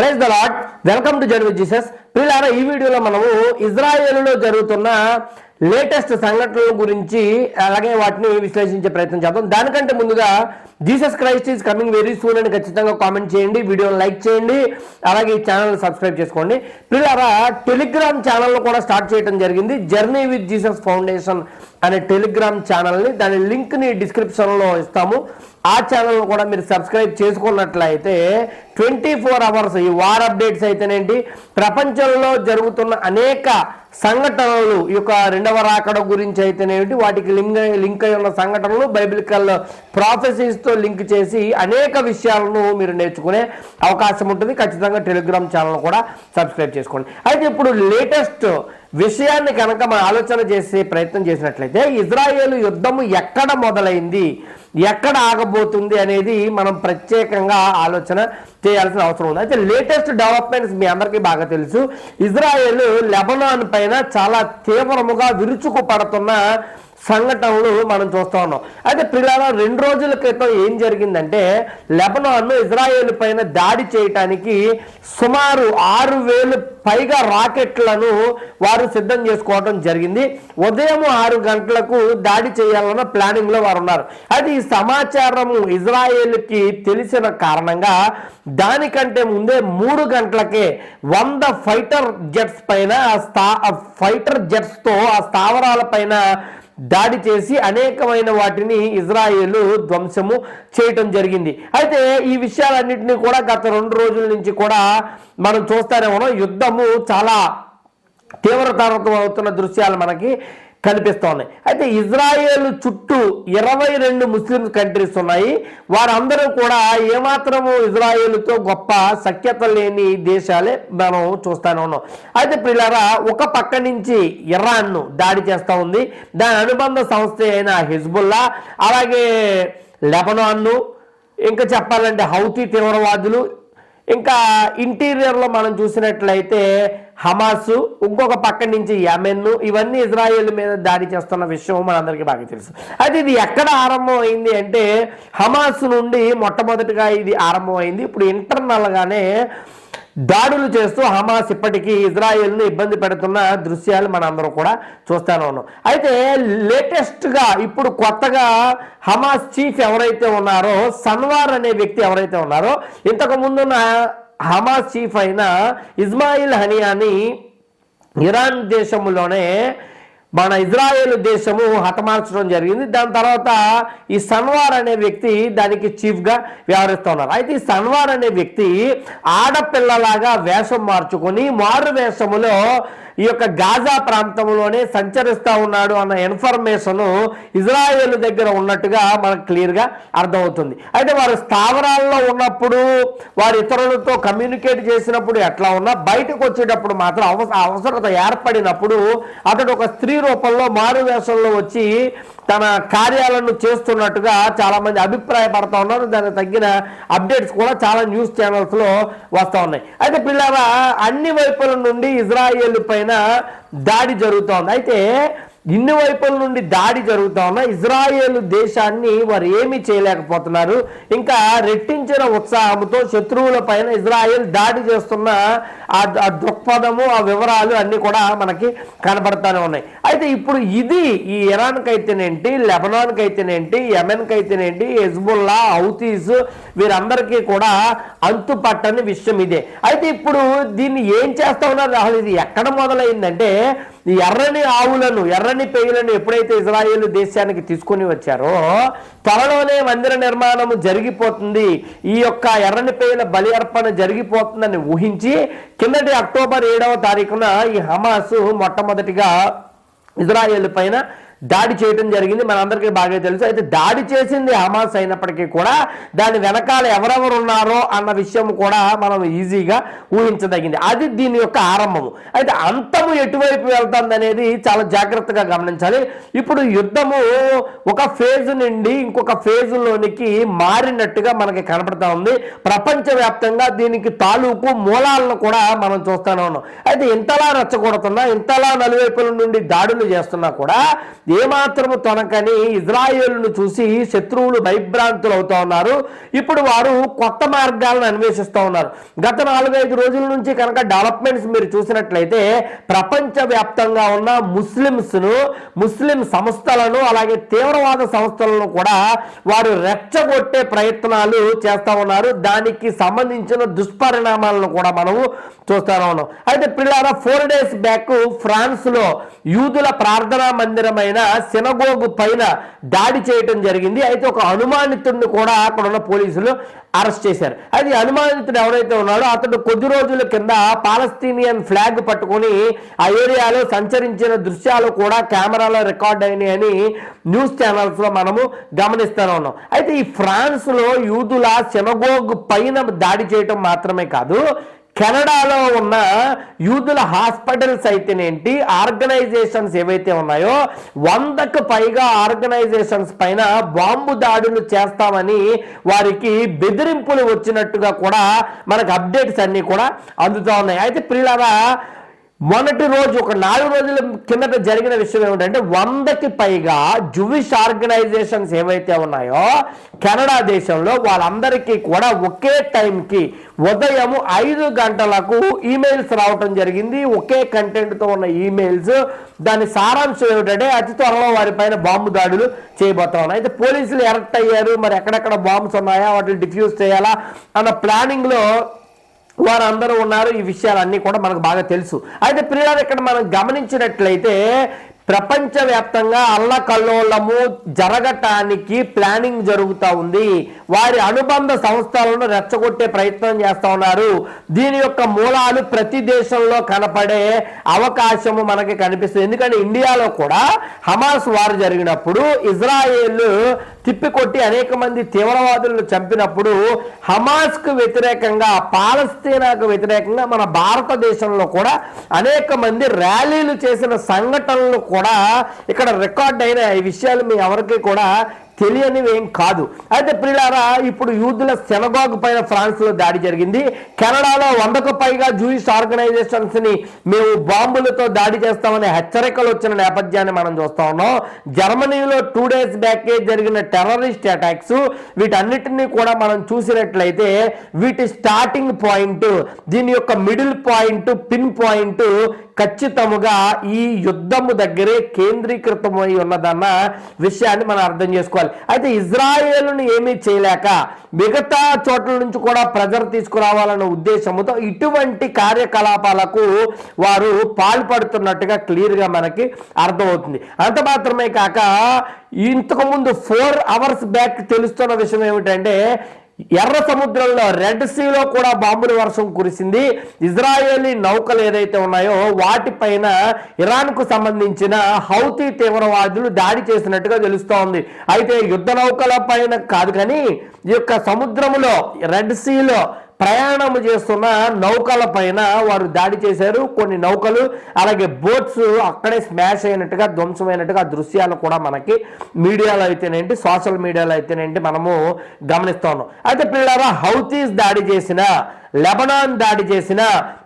Praise the Lord welcome to journey with Jesus పిల్లారా ఈ వీడియోలో మనము ఇజ్రాయేలులో జరుగుతున్న లేటెస్ట్ సంఘటనల గురించి అలాగే వాటిని విశ్లేషించే ప్రయత్నం చేద్దాం. దానికంటే ముందుగా Jesus Christ is coming very soon అని ఖచ్చితంగా కామెంట్ చేయండి వీడియోని లైక్ చేయండి అలాగే ఈ ఛానల్ సబ్స్క్రైబ్ చేసుకోండి. పిల్లారా టెలిగ్రామ్ ఛానల్ కూడా స్టార్ట్ చేయడం జరిగింది. జర్నీ విత్ జీసస్ ఫౌండేషన్ అనే టెలిగ్రామ్ ఛానల్ని దాని లింక్ని డిస్క్రిప్షన్లో ఇస్తాము. ఆ ఛానల్ కూడా మీరు సబ్స్క్రైబ్ చేసుకున్నట్లయితే ట్వంటీ ఫోర్ అవర్స్ ఈ వార్ అప్డేట్స్ అయితేనేంటి? ప్రపంచంలో జరుగుతున్న అనేక సంఘటనలు ఈ యొక్క రెండవ రాకడ గురించి అయితేనేమిటి? వాటికి లింక్ లింక్ అయి ఉన్న సంఘటనలు బైబిలికల్ ప్రాఫెసీస్తో లింక్ చేసి అనేక విషయాలను మీరు నేర్చుకునే అవకాశం ఉంటుంది. ఖచ్చితంగా టెలిగ్రామ్ ఛానల్ కూడా సబ్స్క్రైబ్ చేసుకోండి. అయితే ఇప్పుడు లేటెస్ట్ విషయాన్ని కనుక మనం ఆలోచన చేసే ప్రయత్నం చేసినట్లయితే ఇజ్రాయేల్ యుద్ధము ఎక్కడ మొదలైంది? ఎక్కడ ఆగబోతుంది అనేది మనం ప్రత్యేకంగా ఆలోచన చేయాల్సిన అవసరం ఉంది. అయితే లేటెస్ట్ డెవలప్మెంట్స్ మీ అందరికీ బాగా తెలుసు. ఇజ్రాయెల్ లెబనాన్ పైన చాలా తీవ్రముగా విరుచుకు పడుతున్న సంఘటనలు మనం చూస్తూ ఉన్నాం. అయితే పిల్లల రెండు రోజుల క్రితం ఏం జరిగిందంటే లెబనాన్ ఇజ్రాయేల్ పైన దాడి చేయటానికి సుమారు ఆరు వేలు పైగా రాకెట్లను వారు సిద్ధం చేసుకోవడం జరిగింది. ఉదయం ఆరు గంటలకు దాడి చేయాలన్న ప్లానింగ్లో వారు ఉన్నారు అది ఈ సమాచారం ఇజ్రాయేల్కి తెలిసిన కారణంగా దానికంటే ముందే మూడు గంటలకే వంద ఫైటర్ జెట్స్ పైన ఆ స్థా ఫైటర్ జెట్స్తో ఆ స్థావరాల పైన దాడి చేసి అనేకమైన వాటిని ఇజ్రాయేల్ ధ్వంసము చేయటం జరిగింది. అయితే ఈ విషయాలన్నింటినీ కూడా గత రెండు రోజుల నుంచి కూడా మనం చూస్తానే ఉన్నాం. యుద్ధము చాలా తీవ్రతరం అవుతున్న దృశ్యాలు మనకి కనిపిస్తోంది. అయితే ఇజ్రాయేల్ చుట్టూ ఇరవై రెండు ముస్లిం కంట్రీస్ ఉన్నాయి. వారందరూ కూడా ఏమాత్రము ఇజ్రాయేల్తో గొప్ప సఖ్యత లేని దేశాలే మనం చూస్తానే ఉన్నాం. అయితే పిల్లరా ఒక పక్క నుంచి ఇరాన్ను దాడి చేస్తూ ఉంది. దాని అనుబంధ సంస్థ అయిన హిజ్బుల్లా అలాగే లెబనాన్ను ఇంకా చెప్పాలంటే హౌతీ తీవ్రవాదులు ఇంకా ఇంటీరియర్లో మనం చూసినట్లయితే హమాస్ ఇంకొక పక్క నుంచి యమెన్ ఇవన్నీ ఇజ్రాయేల్ మీద దాడి చేస్తున్న విషయం మనందరికీ బాగా తెలుసు. అయితే ఇది ఎక్కడ ఆరంభం అయింది అంటే హమాస్ నుండి మొట్టమొదటిగా ఇది ఆరంభం అయింది ఇప్పుడు ఇంటర్నల్గానే దాడులు చేస్తూ హమాస్ ఇప్పటికీ ఇజ్రాయెల్ను ఇబ్బంది పెడుతున్న దృశ్యాలు మనందరం కూడా చూస్తూనే ఉన్నాం. అయితే లేటెస్ట్గా ఇప్పుడు కొత్తగా హమాస్ చీఫ్ ఎవరైతే ఉన్నారో సన్వార్ అనే వ్యక్తి ఎవరైతే ఉన్నారో ఇంతకు ముందున్న హమాస్ చీఫ్ అయిన ఇస్మాయిల్ హనియాని ఇరాన్ దేశంలోనే మన ఇజ్రాయేల్ దేశము హతమార్చడం జరిగింది. దాని తర్వాత ఈ సన్వార్ అనే వ్యక్తి దానికి చీఫ్గా వ్యవహరిస్తున్నారు అయితే ఈ సన్వార్ అనే వ్యక్తి ఆడపిల్లలాగా వేషం మార్చుకొని మారు వేషములో ఈ యొక్క గాజా ప్రాంతంలోనే సంచరిస్తూ ఉన్నాడు అన్న ఇన్ఫర్మేషన్ ఇజ్రాయేల్ దగ్గర ఉన్నట్టుగా మనకు క్లియర్గా అర్థమవుతుంది. అయితే వారు స్థావరాల్లో ఉన్నప్పుడు వారు ఇతరులతో కమ్యూనికేట్ చేసినప్పుడు ఎట్లా ఉన్నా బయటకు వచ్చేటప్పుడు మాత్రం అవసరత ఏర్పడినప్పుడు అతడు ఒక స్త్రీ రూపంలో మారు వేషంలో వచ్చి తన కార్యాలను చేస్తున్నట్టుగా చాలామంది అభిప్రాయపడుతూ అభిప్రాయపడతా ఉన్నారు. దానికి తగ్గిన అప్డేట్స్ కూడా చాలా న్యూస్ ఛానల్స్లో వస్తూ ఉన్నాయి. అయితే పిల్లరా అన్ని వైపుల నుండి ఇజ్రాయేల్ పైన దాడి జరుగుతోంది. అయితే ఇన్ని వైపుల నుండి దాడి జరుగుతా ఉన్న ఇజ్రాయేల్ దేశాన్ని వారు ఏమీ చేయలేకపోతున్నారు. ఇంకా రెట్టించిన ఉత్సాహంతో శత్రువుల పైన ఇజ్రాయేల్ దాడి చేస్తున్న ఆ దృక్పథము ఆ వివరాలు అన్ని కూడా మనకి కనబడతానే ఉన్నాయి. అయితే ఇప్పుడు ఇది ఈ ఇరాన్కి అయితేనేంటి లెబనాన్కి అయితేనేంటి యమెన్కి అయితేనేంటి హెజ్బుల్లా హౌతీస్ వీరందరికీ కూడా అంతు పట్టని విషయం ఇదే. అయితే ఇప్పుడు దీన్ని ఏం చేస్తా ఉన్నారు అసలు ఇది ఎక్కడ మొదలైందంటే ఈ ఎర్రని ఆవులను ఎర్రని పేగులను ఎప్పుడైతే ఇజ్రాయేల్ దేశానికి తీసుకొని వచ్చారో త్వరలోనే మందిర నిర్మాణము జరిగిపోతుంది. ఈ యొక్క ఎర్రని పేగుల బలి అర్పణ జరిగిపోతుందని ఊహించి కిందటి అక్టోబర్ ఏడవ తారీఖున ఈ హమాస్ మొట్టమొదటిగా ఇజ్రాయేల్ పైన దాడి చేయడం జరిగింది. మనందరికీ బాగా తెలుసు. అయితే దాడి చేసింది హమాస్ అయినప్పటికీ కూడా దాని వెనకాల ఎవరెవరు ఉన్నారో అన్న విషయం కూడా మనం ఈజీగా ఊహించదగింది. అది దీని యొక్క ఆరంభము. అయితే అంతము ఎటువైపు వెళ్తుంది అనేది చాలా జాగ్రత్తగా గమనించాలి. ఇప్పుడు యుద్ధము ఒక ఫేజ్ నుండి ఇంకొక ఫేజ్లోనికి మారినట్టుగా మనకి కనపడతా ఉంది. ప్రపంచవ్యాప్తంగా దీనికి తాలూకు మూలాలను కూడా మనం చూస్తూనే ఉన్నాం. అయితే ఇంతలా రెచ్చగొడుతున్నా ఇంతలా నలువైపుల నుండి దాడులు చేస్తున్నా కూడా ఏమాత్రము తొనకని ఇజ్రాయేల్ను చూసి శత్రువులు భయభ్రాంతులు అవుతా ఉన్నారు ఇప్పుడు వారు కొత్త మార్గాలను అన్వేషిస్తూ ఉన్నారు. గత నాలుగైదు రోజుల నుంచి కనుక డెవలప్మెంట్స్ మీరు చూసినట్లయితే ప్రపంచవ్యాప్తంగా ఉన్న ముస్లిమ్స్ను ముస్లిం సంస్థలను అలాగే తీవ్రవాద సంస్థలను కూడా వారు రెచ్చగొట్టే ప్రయత్నాలు చేస్తూ ఉన్నారు. దానికి సంబంధించిన దుష్పరిణామాలను కూడా మనము చూస్తూనే ఉన్నాం. అయితే పిల్లల ఫోర్ డేస్ బ్యాక్ ఫ్రాన్స్లో యూదుల ప్రార్థనా మందిరమైన సినగోగు పైన దాడి చేయటం జరిగింది. అయితే ఒక అనుమానితుడిని కూడా అక్కడ ఉన్న పోలీసులు అరెస్ట్ చేశారు. అది అనుమానితుడు ఎవరైతే ఉన్నాడో అతడు కొద్ది రోజుల కింద పాలస్తీనియన్ ఫ్లాగ్ పట్టుకొని ఆ ఏరియాలో సంచరించిన దృశ్యాలు కూడా కెమెరాలో రికార్డ్ అయినాయని న్యూస్ ఛానల్స్లో మనము గమనిస్తూనే ఉన్నాం. అయితే ఈ ఫ్రాన్స్లో యూదుల సెనగోగ్ పైన దాడి చేయటం మాత్రమే కాదు కెనడాలో ఉన్న యూదుల హాస్పిటల్స్ అయితేనేంటి? ఆర్గనైజేషన్స్ ఏవైతే ఉన్నాయో వందకు పైగా ఆర్గనైజేషన్స్ పైన బాంబు దాడులు చేస్తామని వారికి బెదిరింపులు వచ్చినట్టుగా కూడా మనకు అప్డేట్స్ అన్నీ కూడా అందుతూ ఉన్నాయి. అయితే పిల్లరా మొన్నటి రోజు ఒక నాలుగు రోజుల కిందట జరిగిన విషయం ఏమిటంటే వందకి పైగా జువిష్ ఆర్గనైజేషన్స్ ఏవైతే ఉన్నాయో కెనడా దేశంలో వాళ్ళందరికీ కూడా ఒకే టైంకి ఉదయం ఐదు గంటలకు ఈమెయిల్స్ రావటం జరిగింది. ఒకే కంటెంట్తో ఉన్న ఈమెయిల్స్. దాని సారాంశం ఏమిటంటే అతి త్వరలో వారిపైన బాంబు దాడులు చేయబోతా ఉన్నాయి. అయితే పోలీసులు ఎరక్ట్ అయ్యారు. మరి ఎక్కడెక్కడ బాంబ్స్ ఉన్నాయా? వాటిని డిఫ్యూజ్ చేయాలా? అన్న ప్లానింగ్లో వారందరూ ఉన్నారు. ఈ విషయాలన్నీ కూడా మనకు బాగా తెలుసు. అయితే పిల్లలు ఇక్కడ మనం గమనించినట్లయితే ప్రపంచవ్యాప్తంగా అల్లకల్లోలము జరగటానికి ప్లానింగ్ జరుగుతూ ఉంది. వారి అనుబంధ సంస్థలను రెచ్చగొట్టే ప్రయత్నం చేస్తూ ఉన్నారు. దీని యొక్క మూలాలు ప్రతి దేశంలో కనపడే అవకాశము మనకి కనిపిస్తుంది. ఎందుకంటే ఇండియాలో కూడా హమాస్ వారు జరిగినప్పుడు ఇజ్రాయేల్ తిప్పికొట్టి అనేక మంది తీవ్రవాదులను చంపినప్పుడు హమాస్కు వ్యతిరేకంగా పాలస్తీనాకు వ్యతిరేకంగా మన భారతదేశంలో కూడా అనేక మంది ర్యాలీలు చేసిన సంఘటనలు కూడా ఇక్కడ రికార్డ్ అయిన ఈ విషయాలు మీ ఎవరికి కూడా తెలియనివి ఏం కాదు. అయితే ప్రిలారా ఇప్పుడు యూదుల సెనగాగ్ పైన ఫ్రాన్స్లో దాడి జరిగింది. కెనడాలో వందకు పైగా జూయిస్ ఆర్గనైజేషన్స్ని మేము బాంబులతో దాడి చేస్తామనే హెచ్చరికలు వచ్చిన నేపథ్యాన్ని మనం చూస్తా ఉన్నాం. జర్మనీలో టూ డేస్ బ్యాకే జరిగిన టెర్రరిస్ట్ అటాక్స్ వీటన్నిటిని కూడా మనం చూసినట్లయితే వీటి స్టార్టింగ్ పాయింట్ దీని యొక్క మిడిల్ పాయింట్ పిన్ పాయింట్ ఖచ్చితముగా ఈ యుద్ధము దగ్గరే కేంద్రీకృతమై ఉన్నదన్న విషయాన్ని మనం అర్థం చేసుకోవాలి. అయితే ఇజ్రాయేల్ను ఏమీ చేయలేక మిగతా చోట్ల నుంచి కూడా ప్రెజర్ తీసుకురావాలన్న ఉద్దేశంతో ఇటువంటి కార్యకలాపాలకు వారు పాల్పడుతున్నట్టుగా క్లియర్గా మనకి అర్థమవుతుంది. అంత మాత్రమే కాక ఇంతకుముందు ఫోర్ అవర్స్ బ్యాక్ తెలుస్తున్న విషయం ఏమిటంటే ఎర్ర సముద్రంలో రెడ్ సీలో కూడా బాంబుల వర్షం కురిసింది. ఇజ్రాయేలీ నౌకలు ఏదైతే ఉన్నాయో వాటిపైన ఇరాన్కు సంబంధించిన హౌతీ తీవ్రవాదులు దాడి చేసినట్టుగా తెలుస్తోంది. అయితే యుద్ధ నౌకల పైన కాదు కానీ ఈ యొక్క సముద్రములో రెడ్ సీలో ప్రయాణం చేస్తున్న నౌకల పైన వారు దాడి చేశారు. కొన్ని నౌకలు అలాగే బోట్స్ అక్కడే స్మాష్ అయినట్టుగా ధ్వంసమైనట్టుగా దృశ్యాలు కూడా మనకి మీడియాలో అయితేనేంటి సోషల్ మీడియాలో అయితేనేంటి మనము గమనిస్తాను అయితే పిల్లరా హౌతీస్ దాడి చేసిన లెబనాన్ దాడి చేసిన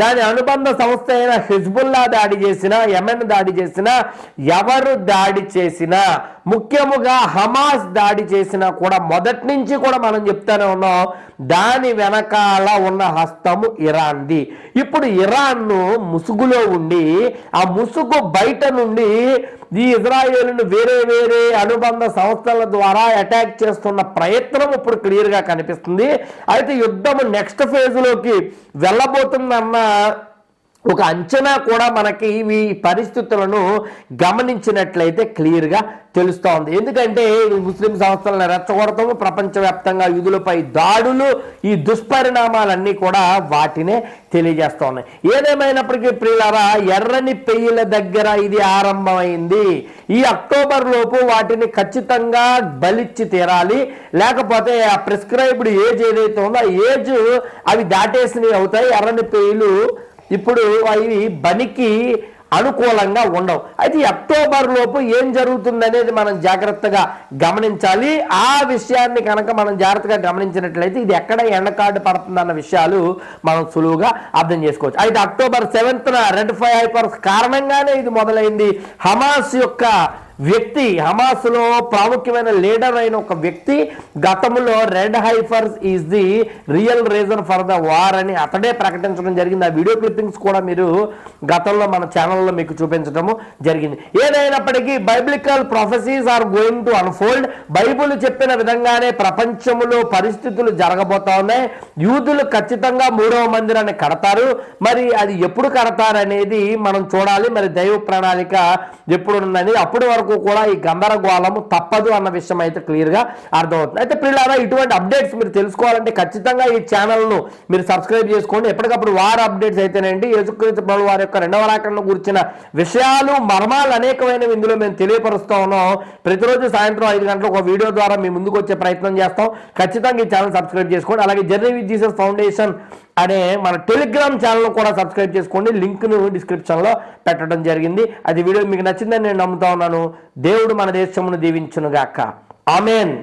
దాని అనుబంధ సంస్థ అయిన హిజ్బుల్లా దాడి చేసిన యమెన్ దాడి చేసిన ఎవరు దాడి చేసినా ముఖ్యముగా హమాస్ దాడి చేసినా కూడా మొదటి నుంచి కూడా మనం చెప్తానే ఉన్నాం దాని వెనకాల ఉన్న హస్తము ఇరాన్ది. ఇప్పుడు ఇరాన్ను ముసుగులో ఉండి ఆ ముసుగు బయట నుండి ఈ ఇజ్రాయేల్ను వేరే వేరే అనుబంధ సంస్థల ద్వారా అటాక్ చేస్తున్న ప్రయత్నం ఇప్పుడు క్లియర్గా కనిపిస్తుంది. అయితే యుద్ధము నెక్స్ట్ ఫేజ్లోకి వెళ్ళబోతుందన్న ఒక అంచనా కూడా మనకి ఈ పరిస్థితులను గమనించినట్లయితే క్లియర్గా తెలుస్తూ ఉంది. ఎందుకంటే ముస్లిం సంస్థలను రెచ్చగొడతాము ప్రపంచవ్యాప్తంగా యూదులపై దాడులు ఈ దుష్పరిణామాలన్నీ కూడా వాటినే తెలియజేస్తూ ఉన్నాయి. ఏదేమైనప్పటికీ ప్రియులారా ఎర్రని పెయ్యిల దగ్గర ఇది ఆరంభమైంది. ఈ అక్టోబర్ లోపు వాటిని ఖచ్చితంగా బలిచ్చి తీరాలి. లేకపోతే ఆ ప్రిస్క్రైబ్డ్ ఏజ్ ఏదైతే ఉందో ఆ ఏజ్ అవి దాటేసినవి అవుతాయి. ఎర్రని పెయ్యిలు ఇప్పుడు అవి బనికి అనుకూలంగా ఉండవు. అయితే అక్టోబర్ లోపు ఏం జరుగుతుంది అనేది మనం జాగ్రత్తగా గమనించాలి. ఆ విషయాన్ని కనుక మనం జాగ్రత్తగా గమనించినట్లయితే ఇది ఎక్కడ ఎండకాడు పడుతుందన్న విషయాలు మనం సులువుగా అర్థం చేసుకోవచ్చు. అయితే అక్టోబర్ సెవెంత్న రెడ్ ఫైవ్ హైపర్స్ కారణంగానే ఇది మొదలైంది. హమాస్ యొక్క వ్యక్తి హమాస్లో ప్రాముఖ్యమైన లీడర్ అయిన ఒక వ్యక్తి గతంలో red heifers is the real reason for the war అని అతడే ప్రకటించడం జరిగింది. ఆ వీడియో క్లిప్పింగ్స్ కూడా మీరు గతంలో మన ఛానల్లో మీకు చూపించడము జరిగింది. ఏదైనప్పటికీ biblical prophecies are going to unfold Bible చెప్పిన విధంగానే ప్రపంచంలో పరిస్థితులు జరగబోతా ఉన్నాయి. యూదులు ఖచ్చితంగా మూడవ మందిరాన్ని కడతారు. మరి అది ఎప్పుడు కడతారనేది మనం చూడాలి. మరి దైవ ప్రణాళిక ఎప్పుడు ఉందని అప్పటి వరకు కూడా ఈ గందరగోళము తప్పదు అన్న విషయం అయితే క్లియర్గా అర్థమవుతుంది. అయితే పిల్లలారా ఇటువంటి అప్డేట్స్ మీరు తెలుసుకోవాలంటే ఖచ్చితంగా ఈ ఛానల్ను మీరు సబ్స్క్రైబ్ చేసుకోండి. ఎప్పటికప్పుడు వార అప్డేట్స్ అయితేనండి యేసుక్రీస్తు ప్రభు వారి యొక్క రెండవ రాకడను గురించిన విషయాలు మర్మాలు అనేకమైనవి ఇందులో మేము తెలియపరుస్తూ ఉన్నాం. ప్రతిరోజు సాయంత్రం ఐదు గంటలకు ఒక వీడియో ద్వారా మీ ముందుకు వచ్చే ప్రయత్నం చేస్తాం. ఖచ్చితంగా ఈ ఛానల్ సబ్స్క్రైబ్ చేసుకోండి. అలాగే జర్నీ విత్ జీసస్ ఫౌండేషన్ అనే మన టెలిగ్రామ్ ఛానల్ కూడా సబ్స్క్రైబ్ చేసుకోండి. లింక్ను డిస్క్రిప్షన్లో పెట్టడం జరిగింది. అది వీడియో మీకు నచ్చిందని నేను నమ్ముతా ఉన్నాను. దేవుడు మన దేశమును దీవించునుగాక. ఆమెన్